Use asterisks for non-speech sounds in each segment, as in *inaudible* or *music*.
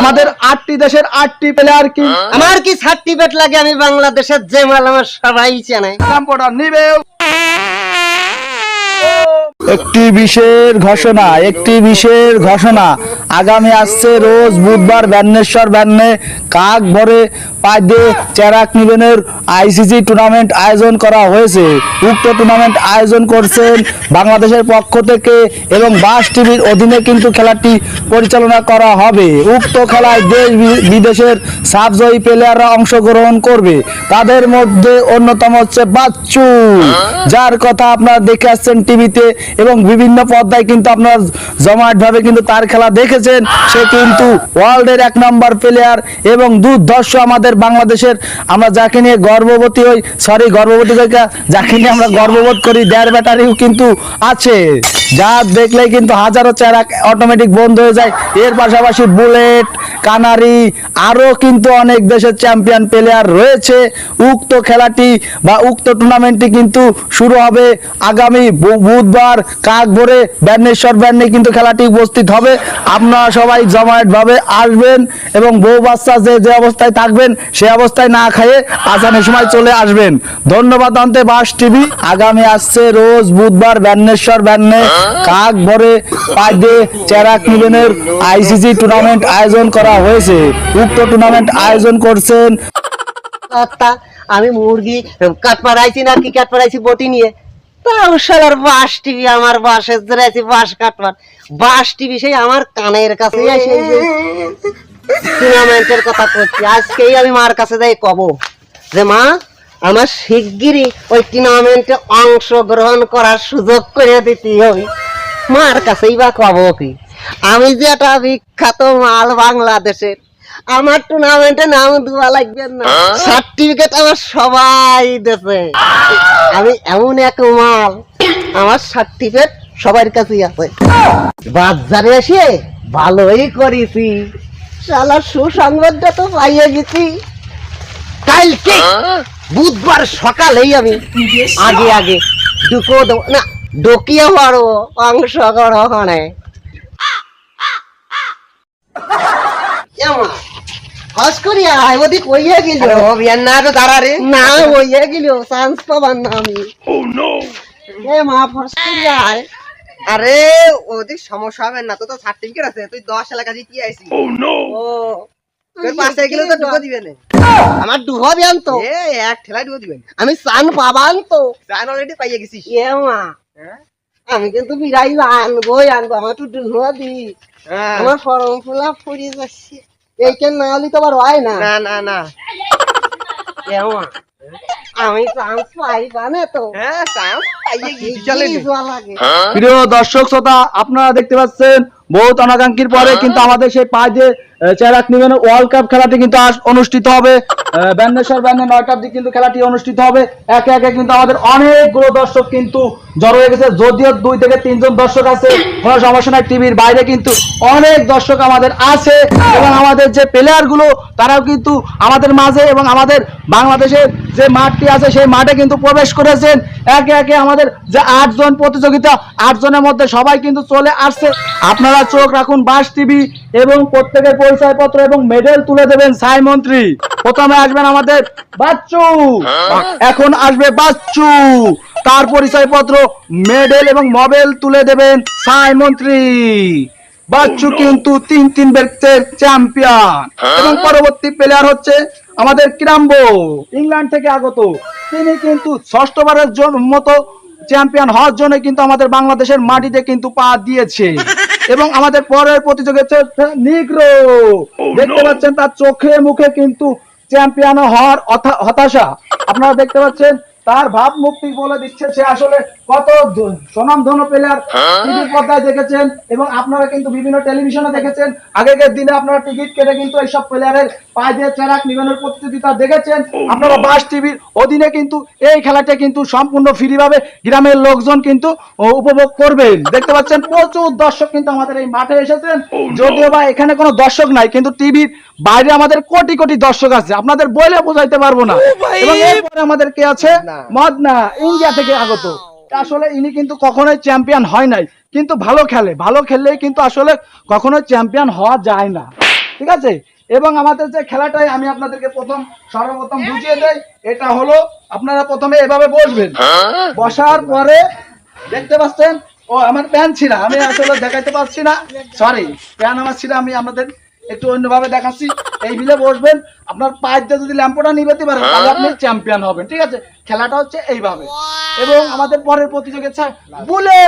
আমাদের আটটি দেশের আটটি প্লেয়ার কি? আমার কি সার্টিফিকেট লাগে? আমি বাংলাদেশের যে মাল আমার সবাই চেনে। নিবে একটি বিশেষ ঘোষণা, একটি বিশেষ ঘোষণা। আগামী আসছে রোজ বুধবার ব্যান্নেশ্বর ব্যান্নে কাক ভরে পাদ্যে চেরাক নিবেনের আইসিসি টুর্নামেন্ট আয়োজন করা হয়েছে। উক্ত টুর্নামেন্ট আয়োজন করছেন বাংলাদেশের পক্ষ থেকে এবং বাস টিভির অধীনে কিন্তু খেলাটি পরিচালনা করা হবে। উক্ত খেলায় দেশ বিদেশের সাবজয়ী প্লেয়াররা অংশগ্রহণ করবে। তাদের মধ্যে অন্যতম হচ্ছে বাচ্চু। যার কথা আপনারা দেখে আসছেন টিভিতে। এবং বিভিন্ন পর্দায় কিন্তু আপনারা জমাট ভাবে কিন্তু তার খেলা দেখেছেন। সে কিন্তু ওয়ার্ল্ডের এক নম্বর প্লেয়ার এবং দুর্ধর্ষ আমাদের বাংলাদেশের। আমরা যাকে নিয়ে গর্ভবতী হই সরি গর্ভবতী যাকে নিয়ে আমরা গর্ববোধ করি, দেয়ার ব্যাটারিও কিন্তু আছে। যা দেখলেই কিন্তু হাজারো চেহারা অটোমেটিক বন্ধ হয়ে যায়। এর পাশাপাশি বুলেট, কানারি আরও কিন্তু অনেক দেশের চ্যাম্পিয়ন প্লেয়ার রয়েছে। উক্ত খেলাটি বা উক্ত টুর্নামেন্টটি কিন্তু শুরু হবে আগামী বুধবার। কাক ভরে ব্যান্ডেশ্বর ব্যান্ডে কিন্তু খেলাটি উপস্থিত হবে। আপনারা সবাই জমায়েত ভাবে আসবেন এবং বউ বাচ্চা যে যে অবস্থায় থাকবেন, সে অবস্থায় না খাইয়ে আজানের সময় চলে আসবেন। ধন্যবাদ অন্তে বাস টিভি। আগামী আসছে রোজ বুধবার ব্যান্ডেশ্বর ব্যান্ডে কাক ভরে পাদ্যে চেরাক নিবেনের আইসিসি টুর্নামেন্ট আয়োজন করা হয়েছে। উক্ত টুর্নামেন্ট আয়োজন করছেন আমি মুরগি কাট পাড়াইছি না, কি কাট পাড়াইছি বটি নিয়ে। তাও শালার বাস টিভি, আমার বাসের ধরে বাস কাটবার। বাস টিভি সেই আমার কানের কাছে এসে টুর্নামেন্টের কথা করছি। আজকেই আমি মার কাছে যাই কব যে, মা, আমার শিগগিরই ওই টুর্নামেন্টে অংশগ্রহণ করার সুযোগ করে দিতে হবে। মার কাছেই বা কব কি? আমি যে একটা বিখ্যাত মাল বাংলাদেশের আমার টুর্নামেন্টে নাম দেওয়া লাগবে না। সার্টিফিকেট আমার সবাই দেছে আমি এমন এক মাল আমার সার্টিফিকেট সবার কাছেই আছে। বাজারে এসে ভালোই করেছি। শালা সুসংবাদটা তো পাইয়ে গেছি। কালকে বুধবার সকালেই আমি আগে আগে ঢুকো দেবো না ঢুকিয়ে পারব অংশগ্রহণে কেমন? হস করি আয় ওদিক হইয়া গেল অভিয়ান না তো তারা রে না হইয়া গেল চান্স পাবার না আমি এ মা ফস করি আয় আরে ওদিক সমস্যা হবে না তো তো সার্টিফিকেট আছে তুই দশ এলাকা জিতি আইসি। ও তোর পাশে গেলে তো ঢুকে আমার তো। এক ঠেলায় ঢুকে দিবেন আমি চান পাবান তো। চান অলরেডি পাইয়ে গেছিস। এ মা। হ্যাঁ? আমি কিন্তু বিরাই আনব আনব আমার একটু ডুবা দি। হ্যাঁ। আমার ফরম ফুলা ফুরি যাচ্ছে। এইখান না হলে তো আবার হয় না? না না না। তো। হ্যাঁ লাগে। প্রিয় দর্শক শ্রোতা আপনারা দেখতে পাচ্ছেন বহুত অনাকাঙ্ক্ষির পরে কিন্তু আমাদের সেই পাঁচ যে আহ, চেরাক নিবেন ওয়ার্ল্ড কাপ খেলাটি কিন্তু অনুষ্ঠিত হবে। ব্যান্ডেশ্বর ব্যান্ডে নয়টার দিকে কিন্তু খেলাটি অনুষ্ঠিত হবে। একে একে কিন্তু আমাদের অনেকগুলো দর্শক কিন্তু জড়ো হয়ে গেছে। যদিও দুই থেকে তিনজন দর্শক আছে কোনো সমস্যা নাই টিভির বাইরে কিন্তু অনেক দর্শক আমাদের আছে এবং আমাদের যে প্লেয়ারগুলো তারাও কিন্তু আমাদের মাঝে এবং আমাদের বাংলাদেশের যে মাঠটি আছে সেই মাঠে কিন্তু প্রবেশ করেছেন। একে একে আমাদের যে আটজন প্রতিযোগিতা আটজনের মধ্যে সবাই কিন্তু চলে আসছে। আপনারা চোখ রাখুন বাস টিভি এবং প্রত্যেকের পরিচয়পত্র এবং মেডেল তুলে দেবেন সাই মন্ত্রী। প্রথমে আসবেন আমাদের বাচ্চু। এখন আসবে বাচ্চু। তার পরিচয়পত্র, মেডেল এবং মোবাইল তুলে দেবেন সাই মন্ত্রী। বাচ্চু কিন্তু তিন তিন ব্যক্তির চ্যাম্পিয়ন। এবং পরবর্তী প্লেয়ার হচ্ছে আমাদের কিরাম্বো। ইংল্যান্ড থেকে আগত। তিনি কিন্তু ষষ্ঠবারের জন- মতো চ্যাম্পিয়ন হওয়ার জন্য কিন্তু আমাদের বাংলাদেশের মাটিতে কিন্তু পা দিয়েছে। এবং আমাদের পরের প্রতিযোগিতা হচ্ছে নিগ্রো। দেখতে পাচ্ছেন তার চোখে মুখে কিন্তু চ্যাম্পিয়ন হওয়ার হতাশা। আপনারা দেখতে পাচ্ছেন তার ভাবমূর্তি বলে দিচ্ছে সে আসলে কত দ- স্বনামধন্য প্লেয়ার টিভি পর্দায় দেখেছেন এবং আপনারা কিন্তু বিভিন্ন টেলিভিশনে দেখেছেন। আগেকার দিনে আপনারা টিকিট কেটে কিন্তু এইসব প্লেয়ারের পায়ে দিয়ে চেরাক নিবেনের প্রতিযোগিতা দেখেছেন। আপনারা বাস টিভির অধীনে কিন্তু এই খেলাটা কিন্তু সম্পূর্ণ ফ্রি ভাবে গ্রামের লোকজন কিন্তু উপভোগ করবেন। দেখতে পাচ্ছেন প্রচুর দর্শক কিন্তু আমাদের এই মাঠে এসেছেন। যদিও বা এখানে কোনো দর্শক নাই কিন্তু টিভির বাইরে আমাদের কোটি কোটি দর্শক আছে। আপনাদের বলে বোঝাইতে পারব না। এবং এরপরে আমাদের কে আছে। মদনা। ইন্ডিয়া থেকে আগত। আসলে ইনি কিন্তু কখনোই চ্যাম্পিয়ন হয় নাই। কিন্তু ভালো খেলে। ভালো খেললেই কিন্তু আসলে কখনোই চ্যাম্পিয়ন হওয়া যায় না। ঠিক আছে? এবং আমাদের যে খেলাটাই আমি আপনাদেরকে প্রথম সর্বপ্রথম বুঝিয়ে দেই এটা হলো আপনারা প্রথমে এভাবে বসবেন। বসার পরে দেখতে পাচ্ছেন ও আমার প্যান ছিল আমি আসলে দেখাইতে পারছি না। সরি প্যান আমার ছিল আমি আমাদের একটু অন্যভাবে দেখাচ্ছি। এই বিলে বসবেন। আপনার পায়ের যদি ল্যাম্পটা নিবেতে পারেন তাহলে আপনি চ্যাম্পিয়ন হবেন। ঠিক আছে? খেলাটা হচ্ছে এইভাবে। এবং আমাদের পরের প্রতিযোগিতা বুলে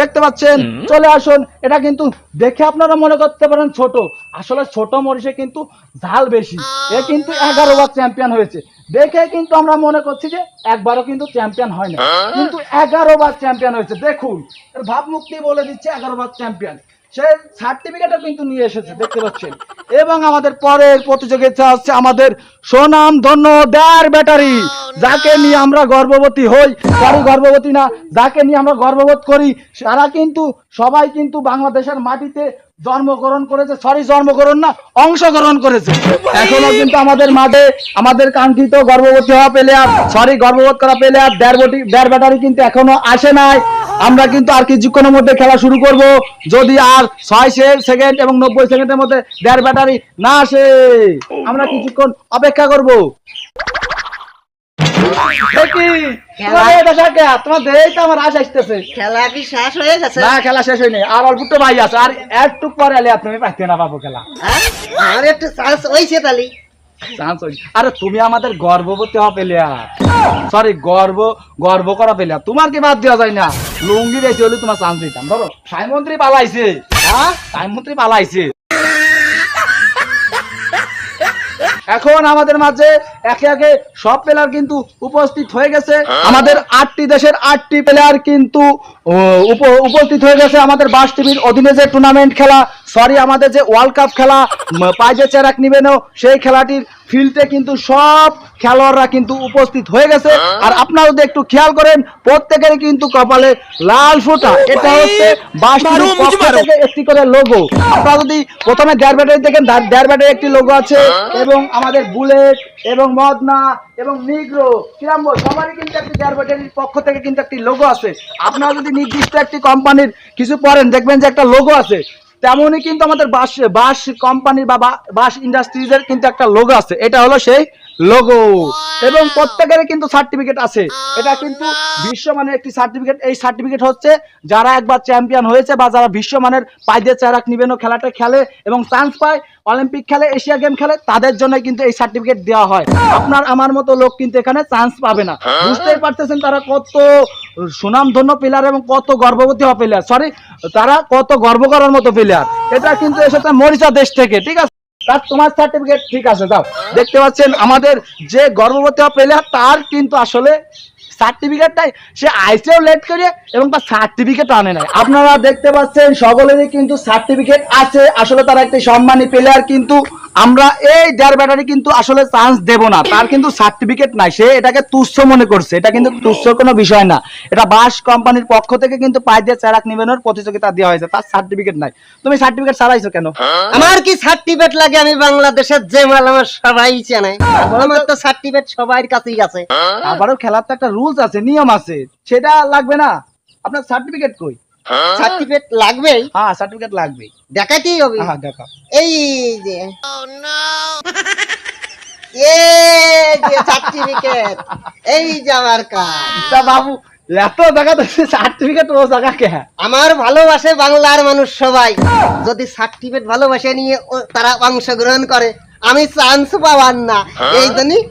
দেখতে পাচ্ছেন? চলে আসুন। এটা কিন্তু দেখে আপনারা মনে করতে পারেন ছোট। আসলে ছোট মরিচে কিন্তু ঝাল বেশি। এ কিন্তু এগারো বার চ্যাম্পিয়ন হয়েছে। দেখে কিন্তু আমরা মনে করছি যে একবারও কিন্তু চ্যাম্পিয়ন হয় না। কিন্তু এগারো বার চ্যাম্পিয়ন হয়েছে। দেখুন এর ভাবমুক্তি বলে দিচ্ছে এগারো বার চ্যাম্পিয়ন সে কিন্তু নিয়ে এসেছে, দেখতে পাচ্ছেন। এবং আমাদের পরের প্রতিযোগিতা হচ্ছে আমাদের ধন্য ব্যাটারি। যাকে নিয়ে আমরা গর্ভবতী হই গর্ভবতী না, যাকে নিয়ে আমরা গর্ভবোধ করি কিন্তু, সবাই কিন্তু বাংলাদেশের মাটিতে জন্মগ্রহণ করেছে। সরি জন্মগ্রহণ না, অংশগ্রহণ করেছে। এখনও কিন্তু আমাদের মাঠে, আমাদের কাঙ্ক্ষিত গর্ভবতী হওয়া প্লেয়ার সরি গর্ভবোধ করা বটি দেড় ব্যাটারি কিন্তু এখনও আসে নাই। আমরা কিন্তু আর কিছুক্ষণের মধ্যে খেলা শুরু করব। যদি আর ছয় সেকেন্ড এবং নব্বই সেকেন্ডের মধ্যে দেড় ব্যাটারি না আসে আমরা কিছুক্ষণ অপেক্ষা করব। খেলা শেষ হয়ে গেছে? না খেলা শেষ হয়নি। আর অল্প একটু ভাই আছে। আর একটু পরে তুমি পাইতে না পাবো খেলা। হ্যাঁ? আমার একটু হয়েছে তালি আরে তুমি আমাদের গর্ভবতী হওয়া প্লেয়ার সরি গর্ব গর্ব করা প্লেয়ার তোমার কি বাদ দেওয়া যায় না? লুঙ্গি বেশি হলে তোমার চান্স দিতাম। ধরো, সাইমন্ত্রী পালাইছে। হ্যাঁ? সাইমন্ত্রী পালাইছে। এখন আমাদের মাঝে একে একে সব প্লেয়ার কিন্তু উপস্থিত হয়ে গেছে। আমাদের আটটি দেশের আটটি প্লেয়ার কিন্তু উপ- উপস্থিত হয়ে গেছে আমাদের বাস টিভির অধীনে যে টুর্নামেন্ট খেলা সরি আমাদের যে ওয়ার্ল্ড কাপ খেলা পাইজে চেরাক নিবেনও সেই খেলাটির ফিল্ডে কিন্তু সব খেলোয়াড়রা কিন্তু উপস্থিত হয়ে গেছে। আর আপনারা যদি একটু খেয়াল করেন প্রত্যেকেরই কিন্তু কপালে লাল ফোঁটা। এটা হচ্ছে বাস টিভির পক্ষ থেকে একটি করে লোগো আপনারা যদি প্রথমে দেড় ব্যাটারি দেখেন দেড় ব্যাটারি একটি লোগো আছে। এবং আমাদের বুলেট এবং মদনা এবং নিগ্রো কিরাম বল, সবারই কিন্তু একটি দেড় ব্যাটারির পক্ষ থেকে কিন্তু একটি লোগো আছে। আপনারা যদি নির্দিষ্ট একটি কোম্পানির কিছু পড়েন দেখবেন যে একটা লোগো আছে। তেমনই কিন্তু আমাদের বাস বাস কোম্পানির বা বাস ইন্ডাস্ট্রিজের কিন্তু একটা লোগো আছে। এটা হলো সেই লোগো এবং প্রত্যেকের কিন্তু সার্টিফিকেট আছে। এটা কিন্তু বিশ্বমানের একটি সার্টিফিকেট এই সার্টিফিকেট হচ্ছে যারা একবার চ্যাম্পিয়ন হয়েছে বা যারা বিশ্বমানের পাইদের চারাক নিবেন খেলাটা খেলে এবং চান্স পায় অলিম্পিক খেলে এশিয়া গেম খেলে তাদের জন্য কিন্তু এই সার্টিফিকেট দেওয়া হয়। আপনার আমার মতো লোক কিন্তু এখানে চান্স পাবে না। বুঝতেই পারতেছেন তারা কত সুনামধন্য প্লেয়ার এবং কত গর্ভবতী হওয়া প্লেয়ার সরি তারা কত গর্ব করার মতো প্লেয়ার এটা কিন্তু এসেছে মরিচা দেশ থেকে ঠিক আছে? তার তোমার সার্টিফিকেট ঠিক আছে, যাও। দেখতে পাচ্ছেন, আমাদের যে গর্ভবতী পেলে তার কিন্তু আসলে সার্টিফিকেটটাই সে আইসেও লেট করে এবং তার সার্টিফিকেট আনে নাই। আপনারা দেখতে পাচ্ছেন, সকলেরই কিন্তু সার্টিফিকেট আছে। আসলে তারা একটি সম্মানী প্লেয়ার কিন্তু আমরা এই দেড় ব্যাটারি কিন্তু আসলে চান্স দেব না। তার কিন্তু সার্টিফিকেট নাই। সে এটাকে তুচ্ছ মনে করছে। এটা কিন্তু তুচ্ছ কোনো বিষয় না। এটা বাস কোম্পানির পক্ষ থেকে কিন্তু পাঁচ দিয়ে চারাক নিবেনের প্রতিযোগিতা দেওয়া হয়েছে। তার সার্টিফিকেট নাই। তুমি সার্টিফিকেট ছাড়াইছো কেন? আমার কি সার্টিফিকেট লাগে? আমি বাংলাদেশের যে মাল আমার সবাই চেনে। আমার তো সার্টিফিকেট সবার কাছেই আছে। আবারও খেলার তো একটা রুলস আছে নিয়ম আছে। সেটা লাগবে না। আপনার সার্টিফিকেট কই? সার্টিফিকেট লাগবেই? হ্যাঁ সার্টিফিকেট লাগবে দেখাতেই হবে। হ্যাঁ দেখা। এই যে। *laughs* এই যে সার্টিফিকেট এই যে আমার কাজ। তা বাবু এত জায়গা তো সার্টিফিকেট ও জায়গা কে? আমার ভালোবাসে বাংলার মানুষ সবাই। যদি সার্টিফিকেট ভালোবাসে নিয়ে ও- তারা অংশগ্রহণ করে আমি চান্স পাওয়ার না। এই জন্যই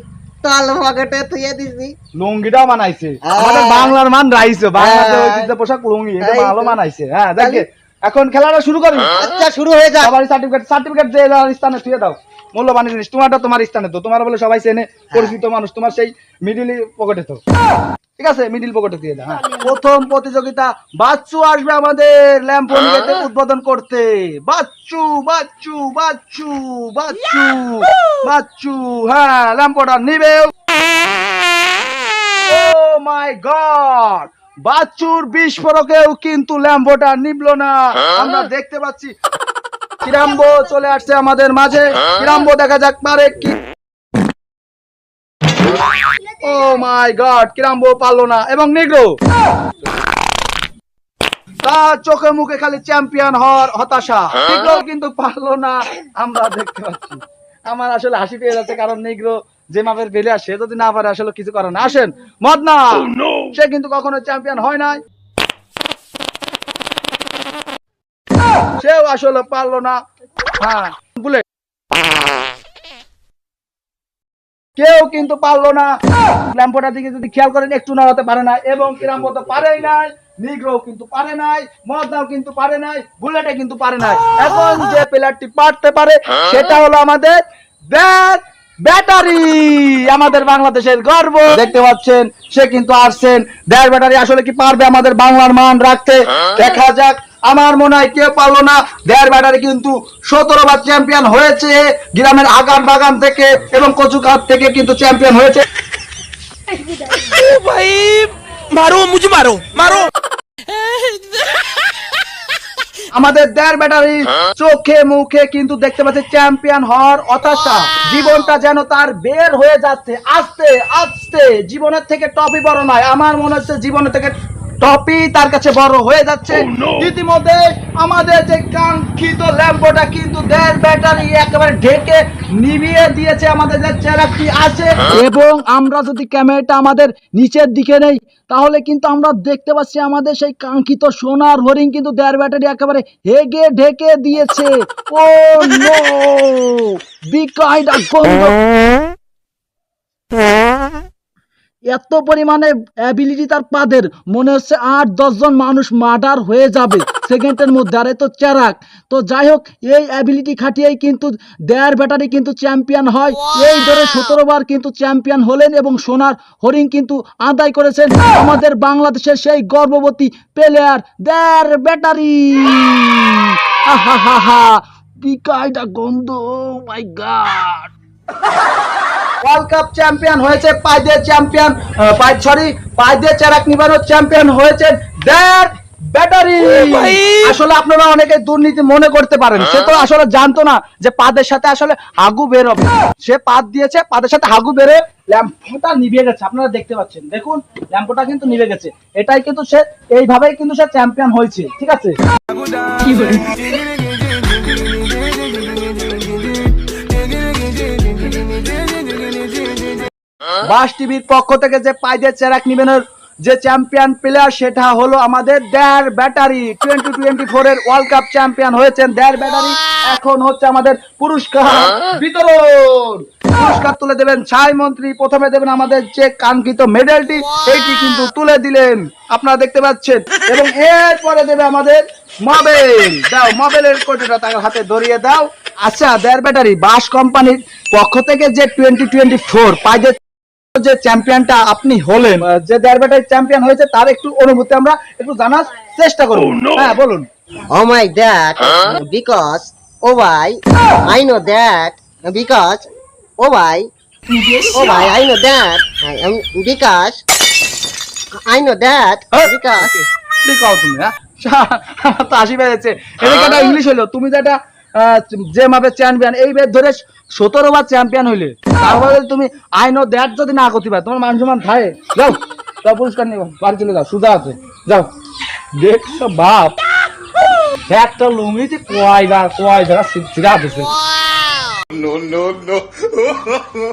তল পকেটে তুইয়ে দিছি লুঙ্গিটাও বানাইছে। আমাদের বাংলার মান রাইছে বাংলাদেশের। ঐতিহ্য পোশাক লুঙ্গি এটা। ভালো মানাইছে হ্যাঁ দেখে এখন খেলাটা শুরু করি। আচ্ছা শুরু হয়ে যাক। সবার সার্টিফিকেট সার্টিফিকেট যে যার স্থানে থুয়ে দাও। মূল্যবান জিনিস তোমারটা তোমার স্থানে তো তোমার বলে সবাই চেনে পরিচিত মানুষ তোমার সেই মিডিল পকেটে তো। ঠিক আছে? মিডিল পকেটে দিয়ে দাও হ্যাঁ। প্রথম প্রতিযোগিতা বাচ্চু আসবে আমাদের ল্যাম্পন গেটে উদ্বোধন করতে। বাচ্চু বাচ্চু বাচ্চু বাচ্চু বাচ্চু হ্যাঁ ল্যাম্পটা নিবে। ও মাই গড বাচ্চুর বিস্ফোরকেও কিন্তু ল্যাম্বোটা নিবলো না। আমরা দেখতে পাচ্ছি কিরাম্বো চলে আসছে আমাদের মাঝে। কিরাম্বো দেখা যাক পারে কি। ও মাই গড কিরাম্বো পারল না। এবং নিগ্রো। তার চোখে মুখে খালি চ্যাম্পিয়ন হওয়ার হতাশা। নিগ্রো কিন্তু পারল না। আমরা দেখতে পাচ্ছি। আমার আসলে হাসি পেয়ে যাচ্ছে কারণ নিগ্রো যে মাপের বেলে আসে যদি না পারে আসলে কিছু করে না। আসেন মদনা সে কিন্তু কখনো চ্যাম্পিয়ন হয় নাই। সেও আসলে পারল না। হ্যাঁ বুলেট কেউ কিন্তু পারল না। ল্যাম্পোটার দিকে যদি খেয়াল করেন একটু না হতে পারে না এবং কিরাম তো পারেই নাই। নিগ্রো কিন্তু পারে নাই মদনাও কিন্তু পারে নাই বুলেটে কিন্তু পারে নাই। এখন যে প্লেয়ারটি পারতে পারে সেটা হলো আমাদের ব্যাট ব্যাটারি আমাদের বাংলাদেশের গর্ব। দেখতে পাচ্ছেন সে কিন্তু আসছেন। দেড় ব্যাটারি আসলে কি পারবে আমাদের বাংলার মান রাখতে? হ্যাঁ। দেখা যাক আমার মনে হয় কেউ পারল না। দেয়ার ব্যাটারি কিন্তু সতেরো বার চ্যাম্পিয়ন হয়েছে গ্রামের আগান বাগান থেকে এবং কচুকাট থেকে কিন্তু চ্যাম্পিয়ন হয়েছে। ভাই মারো মুঝে মারো মারো। *laughs* আমাদের দেড় ব্যাটারি চোখে মুখে কিন্তু দেখতে পাচ্ছি চ্যাম্পিয়ন হওয়ার হতাশা। জীবনটা যেন তার বের হয়ে যাচ্ছে। আস্তে আস্তে। জীবনের থেকে টপই বড় নয়। আমার মনে হচ্ছে জীবনের থেকে টপই তার কাছে বড় হয়ে যাচ্ছে। ইতিমধ্যে আমাদের যে কাঙ্ক্ষিত ল্যাম্পটা কিন্তু দেড় ব্যাটারি একেবারে ঢেকে নিভিয়ে দিয়েছে আমাদের যে চেরাকটি আছে। এবং আমরা যদি ক্যামেরাটা আমাদের নিচের দিকে নেই তাহলে কিন্তু আমরা দেখতে পাচ্ছি আমাদের সেই কাঙ্ক্ষিত সোনার হরিণ কিন্তু দেড় ব্যাটারি একেবারে হেগে ঢেকে দিয়েছে। ও নো বিকাইডা গন্ধ এত পরিমাণে অ্যাবিলিটি তার পাদের। মনে হচ্ছে আট দশজন মানুষ মার্ডার হয়ে যাবে সেকেন্ডের মধ্যে। আর তো চেরাক। তো যাই হোক এই অ্যাবিলিটি খাটিয়েই কিন্তু দেয়ার ব্যাটারি কিন্তু চ্যাম্পিয়ন হয়। এই ধরে সতেরো বার কিন্তু চ্যাম্পিয়ন হলেন এবং সোনার হরিণ কিন্তু আদায় করেছেন আমাদের বাংলাদেশের সেই গর্ভবতী প্লেয়ার দেয়ার ব্যাটারি। আহা হা হা বিকাইটা গন্ধ my god world cup champion হয়েছে পাইদে চ্যাম্পিয়ন পাই সরি পাইদে চেরাক নিবানোর চ্যাম্পিয়ন হয়েছে দ্যাট ব্যাটারি আসলে আপনারা অনেকে দুর্নীতি মনে করতে পারেন। সে তো আসলে জানতো না যে পাদের সাথে আসলে হাগু বের হবে। সে পাদ দিয়েছে পাদের সাথে হাগু বেরে ল্যাম্পটা নিভে গেছে। আপনারা দেখতে পাচ্ছেন। দেখুন ল্যাম্পটা কিন্তু নিভে গেছে। এটাই কিন্তু সে এইভাবেই কিন্তু সে চ্যাম্পিয়ন হয়েছে। ঠিক আছে? বাস টিভির পক্ষ থেকে যে পাইদের চেরাক নিবেনের যে চ্যাম্পিয়ন প্লেয়ার সেটা হলো আমাদের দেড় ব্যাটারি। টোয়েন্টি টোয়েন্টি ফোর এর ওয়ার্ল্ড কাপ চ্যাম্পিয়ন হয়েছেন দেড় ব্যাটারি। এখন হচ্ছে আমাদের পুরস্কার। বিতরণ। পুরস্কার তুলে দেবেন ছাই মন্ত্রী। প্রথমে দেবেন আমাদের যে কাঙ্ক্ষিত মেডেলটি এইটি কিন্তু তুলে দিলেন। আপনারা দেখতে পাচ্ছেন। এবং এরপরে দেবে আমাদের মোবাইল দাও মোবাইলের কোটিটা তার হাতে ধরিয়ে দাও। আচ্ছা দেড় ব্যাটারি বাস কোম্পানির পক্ষ থেকে যে টোয়েন্টি টোয়েন্টি ফোর পাইদের যে চ্যাম্পিয়নটা আপনি হলেন যে দেড় ব্যাটারি চ্যাম্পিয়ন হয়েছে তার একটু অনুভূতি আমরা একটু জানার চেষ্টা করব। হ্যাঁ বলুন। Oh my dad, because oh why I know that because oh why oh why I know that I am because I know that because. ঠিক তুমি হ্যাঁ? *laughs* তো পেয়েছে। এটা ইংলিশ হলো। তুমি যেটা আহ, যে মাপে চ্যাম্পিয়ন এই বেদ ধরে সতেরো বার চ্যাম্পিয়ন হইলে। তারপরে তুমি আইন দেয়ার যদি না করতে পারে তোমার মান থাকে। যাও যাও পুরস্কার নিয়ে বাড়ি চলে যাও সুদা আছে। যাও। দেখছ বাপ? একটা লুঙ্গিতে কয় কয় জায়গা সিরা দিছে। *laughs*